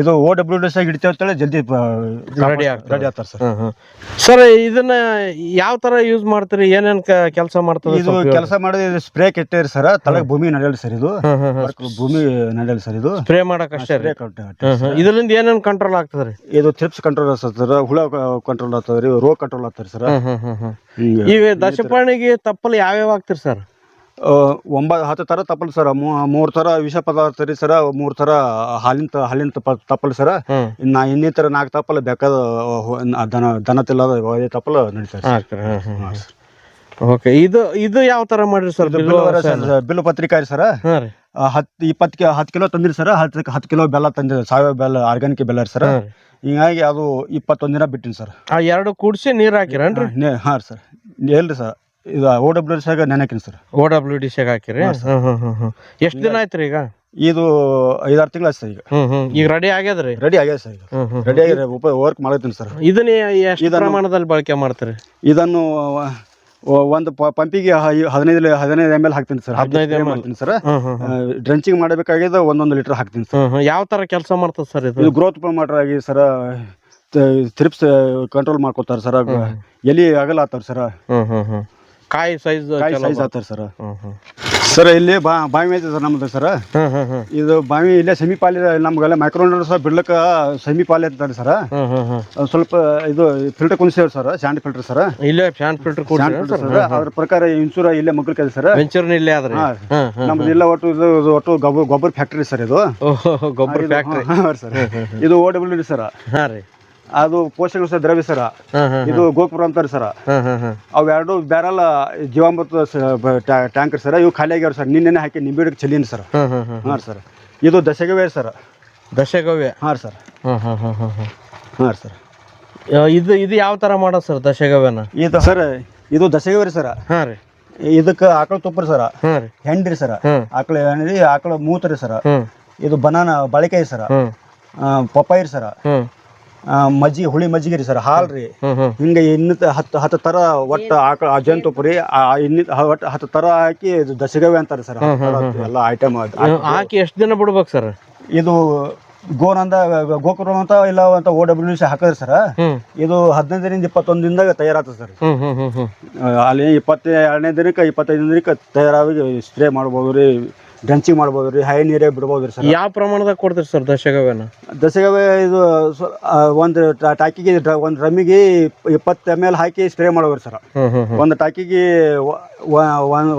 ಇದು ಓ ಡಬ್ಲ್ಯೂ ಡಿ ಆಗಿ ಇಡ್ತೇವೆ ಅಂತೇಳಿ ಜಲ್ದಿ ಆಗ್ತದೆ. ರೆಡಿ ಆಗ್ತಾರೆ ಸರ್. ಸರ್ ಇದನ್ನ ಯಾವ ತರ ಯೂಸ್ ಮಾಡ್ತೀರಿ? ಏನೇನ್ ಕೆಲಸ ಮಾಡ್ತಾರೆ ಇದು ಕೆಲಸ ಮಾಡಿದ ಸ್ಪ್ರೇ ಕೆಟ್ಟಿರಿ ಸರ್. ತಲೆ ಭೂಮಿ ನಡೆಯಲ್ಲ ಸರ್ ಇದು. ಭೂಮಿ ನಡೆಯಲ್ಲ ಸರ್ ಇದು. ಸ್ಪ್ರೇ ಮಾಡಕ್ ಅಷ್ಟೇ ಇದರಿಂದ ಏನೇನ್ ಕಂಟ್ರೋಲ್ ಆಗ್ತದೆ ಇದು ಥ್ರಿಪ್ಸ್ ಕಂಟ್ರೋಲ್ ಸರ್. ಹುಳ ಕಂಟ್ರೋಲ್ ಆಗ್ತದೆ ರೀ. ರೋಗ ಕಂಟ್ರೋಲ್ ಆಗ್ತದೆ ಸರ್. ಈಗ ದಶಪಾಣಿಗೆ ತಪ್ಪಲು ಯಾವ್ಯಾವ ಆಗ್ತೀರಿ ಸರ್? ಒಂಬತ್ತು ಹತ್ತು ಥರ ತಪ್ಪಲ್ ಸರ್. ಮೂರು ಥರ ವಿಷ ಪದಾರ್ಥ ರೀ ಸರ. ಮೂರು ಥರ ಹಾಲಿನ ತ- ಹಾಲಿನ ತಪ್ಪ ತಪ್ಪಲ್ ಸರ. ನಾ ಇನ್ನು ಇನ್ನಿತರ ನಾಲ್ಕು ತಪ್ಪಲ್ ಬೇಕಾದ ದನ ದನ ತಿಲ್ಲದ ಒಳ್ಳೆ ತಪ್ಪಲ್ ನಡೀತಾರೆ ಓಕೆ ಇದು ಇದು ಯಾವ ಥರ ಮಾಡಿರಿ ಸರ್? ಬಿಲ್ಲು ಪತ್ರಿಕಾ ರೀ. ಸರ ಹತ್ತು ಇಪ್ಪತ್ತು ಕೆ ಹತ್ತು ಕಿಲೋ ತಂದಿರಿ ಸರ್. ಹತ್ತು ಹತ್ತು ಕಿಲೋ ಬೆಲ್ಲ ತಂದಿರಿ. ಸಾವಯವ ಬೆಲ್ಲ ಆರ್ಗ್ಯಾನಿಕ್ ಬೆಲ್ಲ ರೀ ಸರ್. ಹೀಗಾಗಿ ಅದು ಇಪ್ಪತ್ತೊಂದು ದಿನ ಬಿಟ್ಟಿನಿ ಸರ್. ಆ ಎರಡು ಕೂಡಿಸಿ ನೀರು ಹಾಕಿರೇನ್ರಿ? ಹಾಂ ಸರ್. ಎಲ್ಲರಿ ಸರ್. ಇದು ಓ ಡಬ್ಲ್ಯೂ ಸಾಗ ನೆನಕಿನಿ ಸರ್. ಓ ಡಬ್ಲ್ಯೂ ಡಿ ಸಿಗೆ ಹಾಕಿರಿ? ಎಷ್ಟು ದಿನ ಆಯ್ತು ರೀ ಈಗ? ಇದು ಐದಾರು ತಿಂಗಳು ಆಯ್ತು ಸರ್ ಈಗ. ಹ್ಮ್ ಈಗ ರೆಡಿ ಆಗ್ಯದ್ರಿ? ರೆಡಿ ಆಗ್ಯದ ಸರ್ ಈಗ. ರೆಡಿ ಆಗಿದೆ ಉಪ ವರ್ಕ್ ಮಾಡತ್ತೀನಿ ಸರ್. ಇದನ್ನ ಎಷ್ಟು ಪ್ರಮಾಣದಲ್ಲಿ ಬಳಕೆ ಮಾಡ್ತೀರಿ? ಇದನ್ನು ಒಂದು ಪಂಪಿಗೆ ಹದಿನೈದು ಹದಿನೈದು ಎಂ ಎಲ್ ಹಾಕ್ತೀನಿ ಸರ್. ಹದಿನೈದು ml. ಮಾಡ್ತೀನಿ ಸರ್. ಡ್ರೆಂಚಿಂಗ್ ಮಾಡಬೇಕಾಗಿದೆ ಒಂದೊಂದು ಲೀಟರ್ ಹಾಕ್ತೀನಿ ಸರ್. ಯಾವ ತರ ಕೆಲಸ ಮಾಡ್ತದೆ ಸರ್ ಇದು? ಇದು ಗ್ರೋತ್ ಪ್ರಮೋಟರ್ ಆಗಿ ಸರ್ ಥ್ರಿಪ್ಸ್ ಕಂಟ್ರೋಲ್ ಮಾಡ್ಕೊತಾರೆ ಸರ್. ಎಲಿ ಆಗಲ್ಲ ಆತಾರ ಸರ್. ಹ್ಮ್ ಹ್ಮ್ ಹ್ಮ್. ಕಾಯಿ ಸೈಜ್ ಕಾಯಿ ಸೈಜ್ ಆಗ್ತಾರೆ ಸರ್. ಸರ್ ಇಲ್ಲಿ ಬಾ ಬಾವಿ ಐತೆ ಸರ್ ನಮ್ದು ಸರ್. ಇದು ಬಾವಿ ಇಲ್ಲೇ ಸೆಮಿಪಾಲಿ ನಮ್ಗೆಲ್ಲ ಮೈಕ್ರೋನರ್ ಸರ್ ಬಿಡ್ಲಕ್ಕ ಸೆಮಿಪಾಲಿ ಅಂತಾರೆ ಸರ್ ಸ್ವಲ್ಪ ಇದು ಫಿಲ್ಟರ್ ಕುಣಿಸ್ತೇವೆ ಸರ್ ಸ್ಯಾಂಡ್ ಫಿಲ್ಟರ್ ಸರ್. ಇಲ್ಲೇ ಸ್ಯಾಂಡ್ ಫಿಲ್ಟರ್ ಸರ್. ಅದ್ರ ಪ್ರಕಾರ ಇನ್ಸೂರ ಇಲ್ಲೇ ಮಗ್ಲಿಕ್ಕೆ ಇದೆ ಸರ್. ವೆಂಚರ್ ಇಲ್ಲೇ ಆದ್ರೆ. ನಮ್ದು ಇಲ್ಲ ಒಟ್ಟು ಇದು ಒಟ್ಟು ಗೊಬ್ಬರ ಗೊಬ್ಬರ ಫ್ಯಾಕ್ಟ್ರಿ ಸರ್ ಇದು. ಗೊಬ್ಬರ ಫ್ಯಾಕ್ಟ್ರಿ ಸರ್. ಇದು ಓ ಡಬ್ಲ್ಯೂ ಸರ್. ಹಾ ರೀ. ಅದು ಪೋಷಕ ಸರ್ ದ್ರವ್ಯ ಸರ. ಇದು ಗೋಪುರ ಅಂತಾರೆ ಸರ್. ಅವೆರಡು ಬ್ಯಾರಲ್ ಜೀವಾಮೃತ ಟ್ಯಾಂಕರ್ ಸರ್. ಇವು ಖಾಲಿ ಆಗ್ಯಾವ ಸರ್. ನಿನ್ನೆ ಹಾಕಿ ನಿಂಬಿಡಕ್ಕೆ ಚೆಲ್ಲಿನ ಸರ್. ಹಾಂ ಸರ್. ಇದು ದಶಗವೇ ಸರ್. ದಶಗವ್ಯ? ಹಾಂ ಸರ್. ಹಾಂ ಸರ್. ಇದು ಇದು ಯಾವ ತರ ಮಾಡೋದು ಸರ್ ದಶಗವ್ಯನ? ಇದು ಸರ್ ಇದು ದಶಗವ್ಯ ಸರ್. ಹಾ ರೀ. ಇದಕ್ಕೆ ಆಕಳ ತುಪ್ಪ ಸರ. ಹೆಂಡ್ರಿ ಸರ. ಆಕಳ ಹೆಂಡ್ರಿ ಆಕಳ ಮೂತ್ರಿ ಸರ. ಇದು ಬನಾನ ಬಾಳಿಕಾಯಿ ಸರ. ಪಪ್ಪಾಯಿ ಸರ. ಮಜ್ಜಿಗೆ ಹುಳಿ ಮಜ್ಜಿಗೆ ರೀ ಸರ್ ಹಾಲು ರೀ. ಹಿಂಗೆ ಇನ್ನು ಹತ್ತು ಹತ್ತು ಥರ ಒಟ್ಟು ಆಕಳ ಜೇನುತುಪ್ಪ ರೀ ಇನ್ನು ಒಟ್ಟು ಹತ್ತು ಥರ ಹಾಕಿ ಇದು ದಸಗವೆ ಅಂತಾರೆ ಸರ್ ಎಲ್ಲ ಐಟಮ್ ಹಾಕಿ ಎಷ್ಟು ದಿನ ಬಿಡ್ಬೇಕು ಸರ್? ಇದು ಗೋನಂದ ಗೋಕುರ ಅಂತ ಇಲ್ಲ ಅಂತ ಓ ಡಬ್ಲ್ಯೂ ಸಿ ಹಾಕಿದ್ರೆ ಸರ್. ಇದು ಹದಿನೈದರಿಂದ ಇಪ್ಪತ್ತೊಂದು ದಿನದಾಗ ತಯಾರಾಗ್ತದೆ ಸರ್. ಅಲ್ಲಿ ಇಪ್ಪತ್ತ ಎರಡನೇ ದಿನಕ್ಕೆ ಇಪ್ಪತ್ತೈದು ದಿನಕ್ಕೆ ತಯಾರಾಗಿ ಸ್ಪ್ರೇ ಮಾಡ್ಬೋದು ರೀ. ಡ್ರಂಚಿಂಗ್ ಮಾಡ್ಬೋದು ರೀ ಹೈ ನೀರೇ ಬಿಡ್ಬೋದು ರೀ ಸರ್. ಯಾವ ಪ್ರಮಾಣದಾಗ ಕೊಡ್ತೀರಿ ಸರ್ ದಶಗವ್ಯನ? ದಶಗವ ಇದು ಸ್ವ- ಆ, ಒಂದು ಟಾ- ಟಾಕಿಗೆ ಡ್ರ- ಒಂದು ರಮ್ಮಿಗೆ ಇಪ್ಪತ್ತು ಎಂ ಎಲ್ ಹಾಕಿ ಸ್ಪ್ರೇ ಮಾಡಬಹುದು ಸರ್. ಹ್ಮ್ ಹ್ಮ್ ಹ್ಮ್. ಒಂದು ಟಾಕಿಗೆ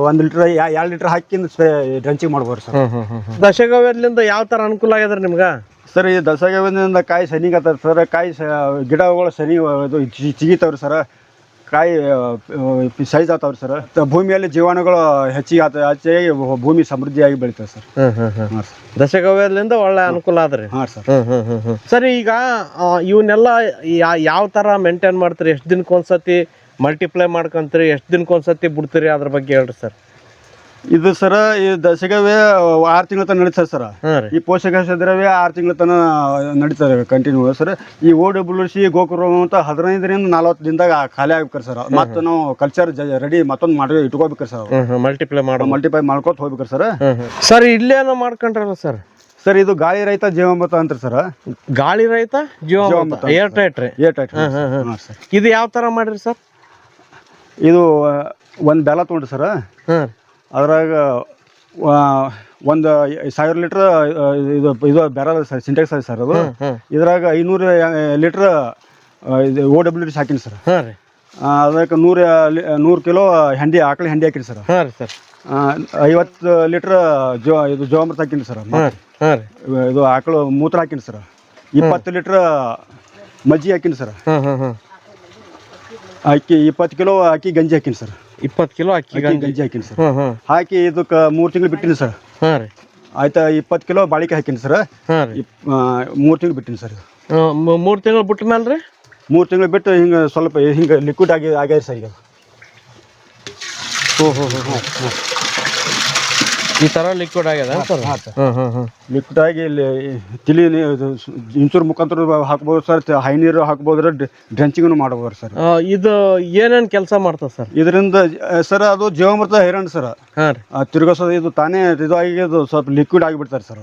ಒಂದು ಲೀಟ್ರ್ ಎರಡು ಲೀಟ್ರ್ ಹಾಕಿ ಸ್ಪ್ರೇ ಡ್ರಂಚಿಂಗ್ ಮಾಡ್ಬೋದು ಸರ್. ಹ್ಮ್ ಹ್ಮ್ ಹ್ಮ್ ಹ್ಮ್. ದಶಗವ್ಯದಿಂದ ಯಾವ ತರ ಅನುಕೂಲ ಆಗ್ಯದ್ರಿ ನಿಮ್ಗೆ? ಸರ್ ಈ ದಸಗವಿಂದ ಕಾಯಿ ಸನಿಗತ್ತದ ಸರ್ ಕಾಯಿ ಸ ಗಿಡಗಳು ಸನಿ ಇದು ಚಿ- ಚಿಗಿತಾವ್ರಿ ಸರ್. ಕಾಯಿ ಸೈಜ್ ಆತಾವ್ರಿ ಸರ್. ಭೂಮಿಯಲ್ಲಿ ಜೀವಾಣುಗಳು ಹೆಚ್ಚಿಗೆ ಆತ ಹೆಚ್ಚಾಗಿ ಭೂಮಿ ಸಮೃದ್ಧಿಯಾಗಿ ಬೆಳಿತದೆ ಸರ್. ದಶಗವ್ಯದಿಂದ ಒಳ್ಳೆ ಅನುಕೂಲ ಆದ್ರಿ. ಹಾಂ ಸರ್. ಸರಿ ಈಗ ಇವನ್ನೆಲ್ಲ ಯಾವ ತರ ಮೇಂಟೈನ್ ಮಾಡ್ತೀರಿ? ಎಷ್ಟು ದಿನಕ್ಕೆ ಒಂದ್ಸತಿ ಮಲ್ಟಿಪ್ಲೈ ಮಾಡ್ಕೊಂತೀರಿ? ಎಷ್ಟು ದಿನಕ್ಕೆ ಒಂದ್ಸತಿ ಬಿಡ್ತೀರಿ? ಅದ್ರ ಬಗ್ಗೆ ಹೇಳ್ರಿ ಸರ್. ಇದು ಸರ ಈ ದಶಕವೇ ಆರು ತಿಂಗಳ ತನಕ ನಡೀತದೆ ಸರ. ಈ ಪೋಷಕಾಂಶ ದ್ರವ್ಯ ಆರು ತಿಂಗಳ ತನ ನಡೀತದೆ ಕಂಟಿನ್ಯೂ ಸರ್ ಈ ಓ ಡಬ್ಲ್ಯೂ ಸಿ ಗೋಕುರ ಅಂತ ಹದಿನೈದರಿಂದ ನಲವತ್ತು ದಿನದಾಗ ಖಾಲಿ ಆಗ್ಬೇಕು ಸರ್. ಮತ್ತೆ ನಾವು ಕಲ್ಚರ್ ರೆಡಿ ಮತ್ತೊಂದು ಮಾಡಿ ಇಟ್ಕೋಬೇಕ್ರಿ ಸರ್ ಮಲ್ಟಿಪ್ಲೈ ಮಲ್ಟಿಪ್ಲೈ ಮಾಡೋ. ಮಲ್ಟಿಪೈ ಮಾಡ್ಕೊತ ಹೋಗ್ಬೇಕ್ರಿ ಸರ್. ಸರ್ ಇಲ್ಲೇ ಮಾಡ್ಕೊಂಡ್ರಲ್ಲ ಸರ್. ಸರ್ ಇದು ಗಾಳಿ ರೈತ ಜೀವಾಮೃತ ಅಂತ ಸರ್. ಗಾಳಿ ರೈತ ಜೀವಾಮೃತ. ಏರ್ ಟೈಟ್ ರೀ? ಆಯ್ತು ಇದು ಯಾವ ತರ ಮಾಡ್ರಿ ಸರ್? ಇದು ಒಂದು ಬೆಲ್ಲ ತೊಗೊಂಡ್ರಿ ಸರ್. ಅದ್ರಾಗ ಒಂದು ಸಾವಿರ ಲೀಟ್ರ್ ಇದು ಇದು ಬೇರೆ ಸರ್ ಸಿಂಟೆಕ್ಸ್ ಐತೆ ಸರ್ ಅದು. ಇದ್ರಾಗ ಐನೂರು ಲೀಟ್ರ್ ಇದು ಓ ಡಬ್ಲ್ಯೂ ಡಿ ಹಾಕಿನಿ ಸರ್. ಅದಕ್ಕೆ ನೂರು ನೂರು ಕಿಲೋ ಹೆಂಡಿ ಆಕಳು ಹೆಂಡಿ ಹಾಕಿನಿ ಸರ್. ಸರ್. ಐವತ್ತು ಲೀಟ್ರ್ ಜೋ ಇದು ಜೋಮೃತ ಹಾಕಿನಿ ಸರ್ ಇದು ಆಕಳು ಮೂತ್ರ ಹಾಕಿನಿ ಸರ್. ಇಪ್ಪತ್ತು ಲೀಟ್ರ್ ಮಜ್ಜಿ ಹಾಕಿನಿ ಸರ್. ಅಕ್ಕಿ ಇಪ್ಪತ್ತು ಕಿಲೋ ಅಕ್ಕಿ ಗಂಜಿ ಹಾಕಿನಿ ಸರ್. ಇಪ್ಪತ್ತು ಕಿಲೋ ಅಕ್ಕಿ ಗಂಜಿ. ಹಾಕಿನಿ ಸರ್. ಹಾಂ ಹಾಕಿ ಇದಕ್ಕೆ ಮೂರು ತಿಂಗಳು ಬಿಟ್ಟಿನಿ ಸರ್. ಹಾಂ ರೀ. ಆಯ್ತಾ ಇಪ್ಪತ್ತು ಕಿಲೋ ಬಾಳಿಕೆ ಹಾಕಿನಿ ಸರ್. ಹಾಂ ರೀ. ಮೂರು ತಿಂಗಳು ಬಿಟ್ಟಿನಿ ಸರ್ ಮೂರು ತಿಂಗಳು ಬಿಟ್ಟ ಮೇಲೆ ರೀ ಮೂರು ತಿಂಗಳು ಬಿಟ್ಟು ಹಿಂಗೆ ಸ್ವಲ್ಪ ಹಿಂಗೆ ಲಿಕ್ವಿಡ್ ಆಗಿ ಆಗ್ಯಾರ ಸರ್ ಈಗ. ಹ್ಞೂ ಹ್ಞೂ ಹ್ಞೂ ಈ ತರ ಲಿಕ್ವಿಡ್ ಆಗ್ಯದ ಸರ್ ಹಾಂ ಸರ್. ಲಿಕ್ವಿಡ್ ಆಗಿ ಇಲ್ಲಿ ತಿಳಿ ಹಾಕಬಹುದು ಮುಖಾಂತರ ಹಾಕ್ಬೋದು ಸರ್ ಹೈ ನೀರು ಹಾಕ್ಬೋದ್ರೆ ಡ್ರೆಂಚಿಂಗನ್ನು ಮಾಡ್ಬೋದು ಸರ್. ಇದು ಏನೇನು ಕೆಲಸ ಮಾಡ್ತದೆ ಸರ್? ಇದರಿಂದ ಸರ್ ಅದು ಜೀವಾಮೃತ ಹೈರಾಣ ಸರ್. ಹಾಂ ರೀ. ತಿರುಗಿಸೋದು ಇದು ತಾನೇ ಇದು ಆಗಿ ಇದು ಸ್ವಲ್ಪ ಲಿಕ್ವಿಡ್ ಆಗಿಬಿಡ್ತಾರೆ ಸರ್.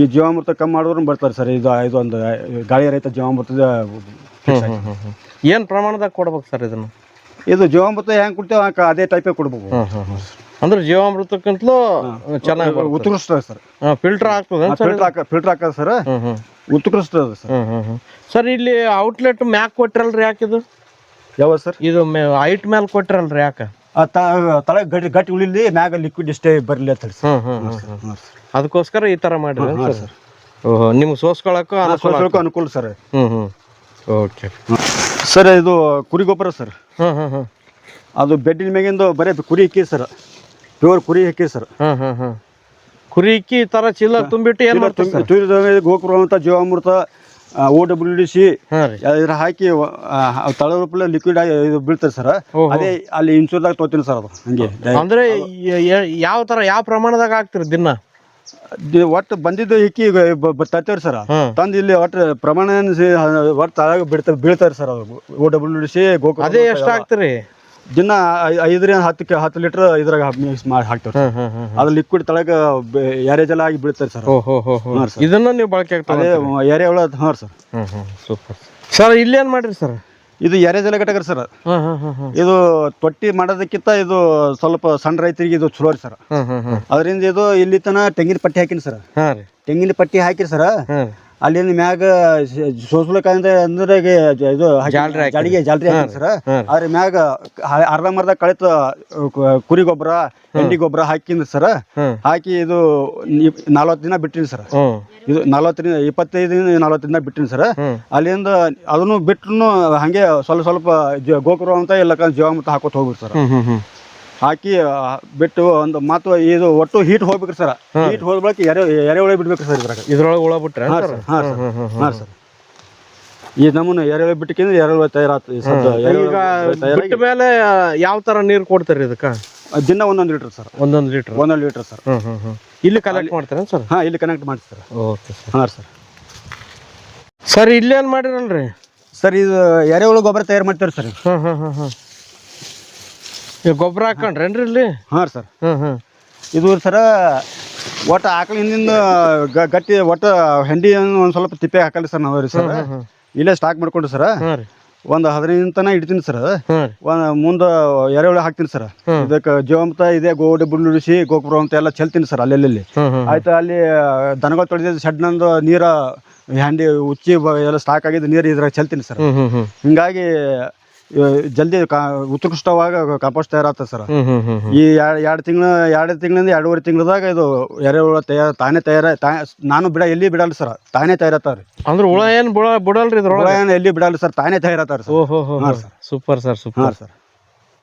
ಈ ಜೀವಾಮೃತ ಕಮ್ಮಿ ಮಾಡಿದ್ರು ಬರ್ತಾರೆ ಸರ್ ಇದು ಇದು ಒಂದು ಗಾಳಿ ರೈತ ಜೀವಾಮೃತದ ಏನು ಪ್ರಮಾಣದಾಗ ಕೊಡ್ಬೇಕು ಸರ್ ಇದನ್ನು? ಇದು ಜೀವಾಮೃತ ಹೆಂಗೆ ಕೊಡ್ತೇವೆ ಅದೇ ಟೈಪೇ ಕೊಡ್ಬೇಕು ಅಂದ್ರೆ ಜೀವಾಮೃತಕ್ಕಿಂತಲೂ ಚೆನ್ನಾಗಿ ಉತ್ಕೃಷ್ಟ ಸರ್. ಫಿಲ್ಟರ್ ಆಗ್ತದೆ ಫಿಲ್ಟರ್ ಹಾಕ ಫಿಲ್ಟರ್ ಹಾಕೋದು ಸರ್? ಉತ್ಕೃಷ್ಟ ಅದ ಸರ್. ಸರ್ ಇಲ್ಲಿ ಔಟ್ಲೆಟ್ ಮ್ಯಾಕ್ ಕೊಟ್ಟಿರಲ್ರಿ ಯಾಕಿದು ಯಾವ ಸರ್? ಇದು ಹೈಟ್ ಮೇಲೆ ಕೊಟ್ಟಿರಲ್ರಿ ಯಾಕೆ? ತಳ ಗಟ್ಟಿ ಗಟ್ಟಿ ಉಳಿಲಿ ಮ್ಯಾಗ ಲಿಕ್ವಿಡ್ ಇಷ್ಟೇ ಬರಲಿ ಅಂತ ಹೇಳಿ ಅದಕ್ಕೋಸ್ಕರ ಈ ತರ ಮಾಡಿದ್ರೆ ಸರ್. ಓಹೋ ನಿಮ್ಗೆ ಸೋಸ್ಕೊಳಕ್ಕೂ ಅನುಕೂಲ ಸರ್. ಹ್ಞೂ ಹ್ಞೂ ಓಕೆ. ಸರ್ ಇದು ಕುರಿ ಗೊಬ್ಬರ ಸರ್. ಹ್ಞೂ ಹ್ಞೂ ಹ್ಞೂ ಅದು ಬೆಡ್ಡಿನ ಮ್ಯಾಗಿಂದು ಬರೀ ಕುರಿ ಇಕ್ಕಿ ಸರ್. ಪ್ಯೂರ್ ಕುರಿ ಹಾಕಿ ಸರ್. ಕುರಿ ಇಕ್ಕಿ ಈ ತರ ಚೀಲ ತುಂಬಿಟ್ಟು ಏನ್ ಮಾಡ್ತೀವಿ ಸರ್? ಗೋಕುರ ಅಂತ ಜೀವಾಮೃತ ಓ ಡಬ್ಲ್ಯೂ ಡಿ ಸಿ ಇದ್ರ ಹಾಕಿ ತಳ ರೂಪದಲ್ಲಿ ಲಿಕ್ವಿಡ್ ಆಗಿ ಇದು ಬೀಳ್ತದೆ ಸರ್. ಅದೇ ಅಲ್ಲಿ ಇನ್ಸೂರ್ದಾಗ ತೋತೀನಿ ಸರ್ ಅದು ಹಂಗೆ ಅಂದ್ರೆ ಯಾವ ತರ ಯಾವ ಪ್ರಮಾಣದಾಗ ಹಾಕ್ತಿರ ದಿನ? ಒಟ್ಟು ಬಂದಿದ್ದು ಹಿಕ್ಕಿ ತರ್ತೇವ್ರಿ ಸರ್. ತಂದು ಇಲ್ಲಿ ಒಟ್ಟು ಪ್ರಮಾಣ ಒಟ್ಟು ತಳಗ ಬಿಡ್ತಾರೆ ಬೀಳ್ತಾರೆ sir O W D C ಗೋಕುರ ಅದೇ ಎಷ್ಟು ಹಾಕ್ತಿರಿ? ದಿನ ಐದರಿಂದ ಹತ್ತು ಕೆ- ಹತ್ತು ಲೀಟರ್ ಇದ್ರಾಗ ಮಿಕ್ಸ್ ಮಾಡಿ ಹಾಕ್ತೇವೆ ಅದು ಲಿಕ್ವಿಡ್ ತಳಗ ಯಾರೇಜೆಲ್ಲ ಆಗಿ ಬೀಳ್ತಾರೆ ಸರ್ ಓ ಹೋ ಹೋ ಹೋ ಇದನ್ನ ನೀವು ಬಳಕೆ ಅದೇ ಎರೆ ಒಳ ಹಾಂ ಸರ್. ಹ್ಮ್ ಹ್ಮ್ ಸೂಪರ್ ಸರ್ ಇಲ್ಲೇನ್ ಮಾಡ್ರಿ ಸರ್? ಇದು ಎರೆಜಲ ಘಟಕ ಸರ್ ಹ್ಮ್ ಹ್ಮ್ ಹ್ಮ್ ಹ್ಮ್. ಇದು ತೊಟ್ಟಿ ಮಾಡೋದಕ್ಕಿಂತ ಇದು ಸ್ವಲ್ಪ ಸಣ್ಣ ರೈತರಿಗೆ ಇದು ಚಲೋ ರೀ ಸರ್. ಹ್ಮ್ ಹ್ಮ್ ಹ್ಮ್. ಅದರಿಂದ ಇದು ಇಲ್ಲಿ ತನ ತೆಂಗಿನ ಪಟ್ಟಿ ಹಾಕಿನಿ ಸರ್. ಹಾ ರೀ. ತೆಂಗಿನ ಪಟ್ಟಿ ಹಾಕಿರಿ ಸರ್. ಹ್ಮ್ ಅಲ್ಲಿಂದ ಮ್ಯಾಗ ಸೋಸ್ಬೇಕಂದ್ರೆ ಅಂದ್ರೆ ಇದು ಹಾಕಿ- ಜಾಲ್ರಿ. ಜಾಳಿಗೆ ಜಾಲ್ರಿ ಸರ್. ಅದ್ರ ಮ್ಯಾಗ ಹ- ಅರ್ಧ ಮರ್ಧ ಕಳಿತ ಕುರಿ ಗೊಬ್ಬರ ಎಂಡಿ ಗೊಬ್ಬರ ಹಾಕಿಂದ ಸರ್. ಹ್ಮ್ ಹಾಕಿ ಇದು ನಲ್ವತ್ತು ದಿನ ಬಿಟ್ಟಿನಿ ಸರ್. ಹ್ಮ್ ಇದು ನಲವತ್ತರಿಂದ ದಿನ ನಲವತ್ತು ದಿನ ಬಿಟ್ಟಿನಿ ಸರ್. ಹ್ಮ್ ಅಲ್ಲಿಂದ ಅದನ್ನು ಬಿಟ್ಟು ಹಂಗೆ ಸ್ವಲ್ಪ ಸ್ವಲ್ಪ ಜ- ಗೋಕುರ ಅಂತ ಇಲ್ಲ ಜೀವಾಮೃತ ಹಾಕೋತ ಹೋಗ್ಬಿಡ್ತಾರ ಸರ್. ಹ್ಮ್ ಹ್ಮ್ ಹ್ಮ್. ಹಾಕಿ ಬಿಟ್ಟು ಒಂದು ಮತ್ತು ಇದು ಒಟ್ಟು ಹೀಟ್ ಹೋಗ್ಬೇಕ್ರಿ ಸರ್. ಹೀಟ್ ಹೋದ ಬಳಿಕ ಎರೆ ಎರೆಹುಳ ಬಿಡ್ಬೇಕು ಸರ್ ಇದ್ರಾಗ. ಇದ್ರೊಳಗೆ ಹುಳ ಬಿಟ್ರೆ ಹಾಂ ಸರ್ ಹಾಂ ಸರ್ ಹಾಂ ಸರ್. ಈ ನಮೂನೆ ಎರೆಹುಳ ಬಿಟ್ಟಕ್ಕಿಂತ ಎರೆಹುಳ ತಯಾರಾಗ್ತದೆ ಬಿಟ್ಟ ಮೇಲೆ ಯಾವ ತರ ನೀರು ಕೊಡ್ತಾರೆ ಇದಕ್ಕ? ದಿನ ಒಂದೊಂದು ಲೀಟರ್ ಸರ್. ಒಂದೊಂದು ಲೀಟರ್. ಒಂದೊಂದು ಲೀಟರ್ ಸರ್. ಇಲ್ಲಿ ಕನೆಕ್ಟ್ ಮಾಡ್ತಾರೆ ಸರ್? ಹಾಂ ಇಲ್ಲಿ ಕನೆಕ್ಟ್ ಮಾಡ್ತಾರೆ ಓಕೆ ಸರ್. ಹಾಂ ಸರ್. ಸರ್ ಇಲ್ಲೇನ್ ಮಾಡಿರಲ್ರಿ? ಸರ್ ಇದು ಎರೆಹುಳು ಗೊಬ್ಬರ ತಯಾರು ಮಾಡ್ತಾರೆ ಸರ್. ಹಾಂ ಹಾಂ ಹಾಂ ಹ್ಮ್. ಈಗ ಗೊಬ್ಬರ ಹಾಕೊಂಡ್ರೇನ್ರಿ ಇಲ್ಲಿ? ಹಾಂ ಸರ್. ಹ್ಞೂ ಹ್ಞೂ ಇದು ಸರ ಒಟ್ಟು ಆಕಳ ಹಿಂದಿಂದ ಗ- ಗಟ್ಟಿ ಒಟ್ಟು ಹೆಂಡಿ ಒಂದು ಸ್ವಲ್ಪ ತಿಪ್ಪೆ ಹಾಕಲ್ಲ ಸರ್ ನಾವು ರೀ ಸರ್. ಇಲ್ಲೇ ಸ್ಟಾಕ್ ಮಾಡ್ಕೊಂಡು ಸರ್. ಹಾಂ ರೀ. ಒಂದು ಹದಿನೈದು ತನ ಇಡ್ತೀನಿ ಸರ್. ರೀ. ಒಂದು ಮುಂದೆ ಎರೆಹುಳ ಹಾಕ್ತೀನಿ ಸರ್. ಇದಕ್ಕೆ ಜೀವಾಮೃತ ಇದೆ ಗೋಡೆ ಬುಳ್ಳುಡಿಸಿ ಗೋಪುರ ಅಂತ ಎಲ್ಲ ಚೆಲ್ತೀನಿ ಸರ್ ಅಲ್ಲೆಲ್ಲಿ ಹ್ಮ್ ಆಯ್ತಾ ಆಯ್ತು ಅಲ್ಲಿ ದನಗಳು ತೊಳೆದ ಸಡ್ನಂದು ನೀರ ಹ್ಯಾಂಡಿ ಉಚ್ಚಿ ಬ- ಎಲ್ಲ ಸ್ಟಾಕ್ ಆಗಿದ್ದು ನೀರು ಇದ್ರಾಗ ಚೆಲ್ತೀನಿ ಸರ್. ಹಿಂಗಾಗಿ ಜಲ್ದಿ ಕಾ ಉತ್ಕೃಷ್ಟವಾಗ ಕಾಂಪೋಸ್ಟ್ ತಯಾರಾಗ್ತದೆ ಸರ್. ಈ ಎರಡು ತಿಂಗಳ ಎರಡು ತಿಂಗಳಿಂದ ಎರಡೂವರೆ ತಿಂಗಳದಾಗ ಇದು ಎರೆಹುಳ ತಯಾರ ತಾನೇ ತಯಾರ ತಾ ನಾನು ಬಿಡ ಎಲ್ಲಿ ಬಿಡಲ್ಲ ಸರ್ ತಾನೇ ತಯಾರತ್ತಾವ್ರಿ ಅಂದ್ರೆ ಹುಳ ಏನ್ ಬಿಡ ಬಿಡಲ್ರಿ ಹುಳ ಏನ್ ಎಲ್ಲಿ ಬಿಡಲ್ಲ ಸರ್ ತಾನೇ ತಯಾರತ್ತಾರ ಸರ್. ಓಹೋ sir. Super sir super. Sir.